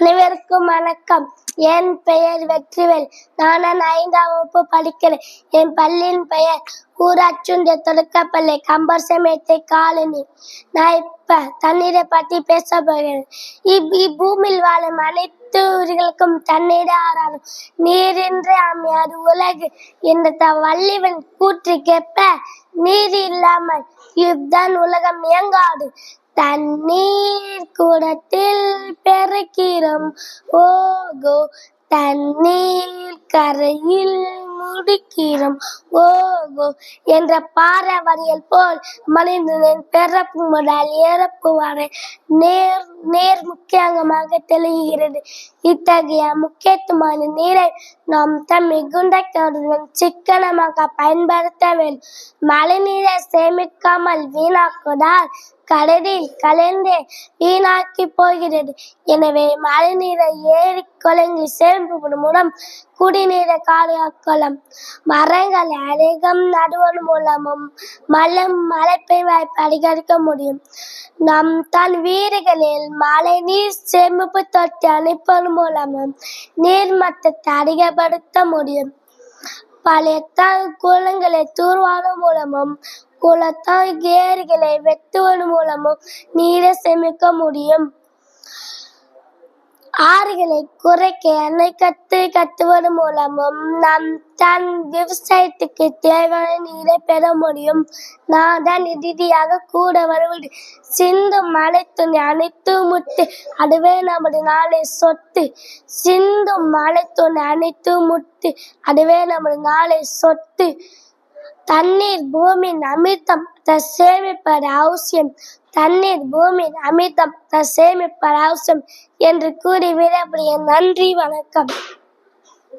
அனைவருக்கும் வணக்கம். என் பெயர் வெற்றிவேல். நான் ஐந்தாம் வகுப்பு படிக்கிறேன். என் பள்ளியின் பெயர் ஊராட்சுண்ட தொடக்கப்பள்ளி கம்பர் சமயத்தை காலனி. நான் இப்ப தண்ணீரை பற்றி பேச போகிறேன். இப் இப்பூமியில் வாழும் அனைத்து உயிர்களுக்கும் தண்ணீரை ஆறாடும் நீரின்றி அமையாது. உலகு என்ற வள்ளிவன் கூற்று கேட்ப நீர் இல்லாமல் இதுதான் உலகம் இயங்காது. தண்ணீர் குடத்தில் பெருக்கிறோம் ஓகோ தண்ணீர் கரையில் முடிக்கிறோம் ஓகோ என்ற பாறை வரியல் போல் மனிதனின் பிறப்பு முதல் இறப்பு வரை நேர் நேர் முக்கிய அங்கமாக தெளிகிறது. இத்தகைய முக்கியத்துவமான நீரை நாம் தம் மிகுந்த கருதும் சிக்கனமாக பயன்படுத்த வேண்டும். மழைநீரை சேமிக்காமல் வீணாக்குவதால் கடலில் கலந்து வீணாக்கி போகிறது. எனவே மழைநீரை ஏரி குளங்கி சேம்பு மூலம் குடிநீரை பாதுகாக்கலாம் மரங்கள் அதிகம் நடுவதன் மூலமும் மலம் மழை பெய்யும் அதிகரிக்க முடியும். நம் தன் வீடுகளில் மழை நீர் சேமிப்பு தொட்டி அனுப்பதன் மூலமும் நீர்மட்டத்தை அதிகப்படுத்த முடியும். பழைய குளங்களை தூர்வாரும் மூலமும் குளத்தால் ஏரிகளை வெட்டுவதன் மூலமும் நீரை சேமிக்க முடியும். ஆறுகளை குறைக்க அணை கத்து கட்டுவதன் மூலமும் நம் தன் விவசாயத்துக்கு தேவையான நீரை பெற முடியும். நான் தான் இறுதியாக கூட வருவது. சிந்தும் மலைத்துணி துணி அனைத்து முட்டு அதுவே நமது நாளை சொத்து. சிந்தும் மலைத்துணி துணி அனைத்து முட்டு அதுவே நமது நாளை சொத்து. தண்ணீர் பூமியின் அமிர்தம் சேமிப்பது அவசியம். தண்ணீர் பூமியின் அமிர்தம் சேமிப்பது அவசியம் என்று கூறி விடைபெறுகிறேன். நன்றி வணக்கம்.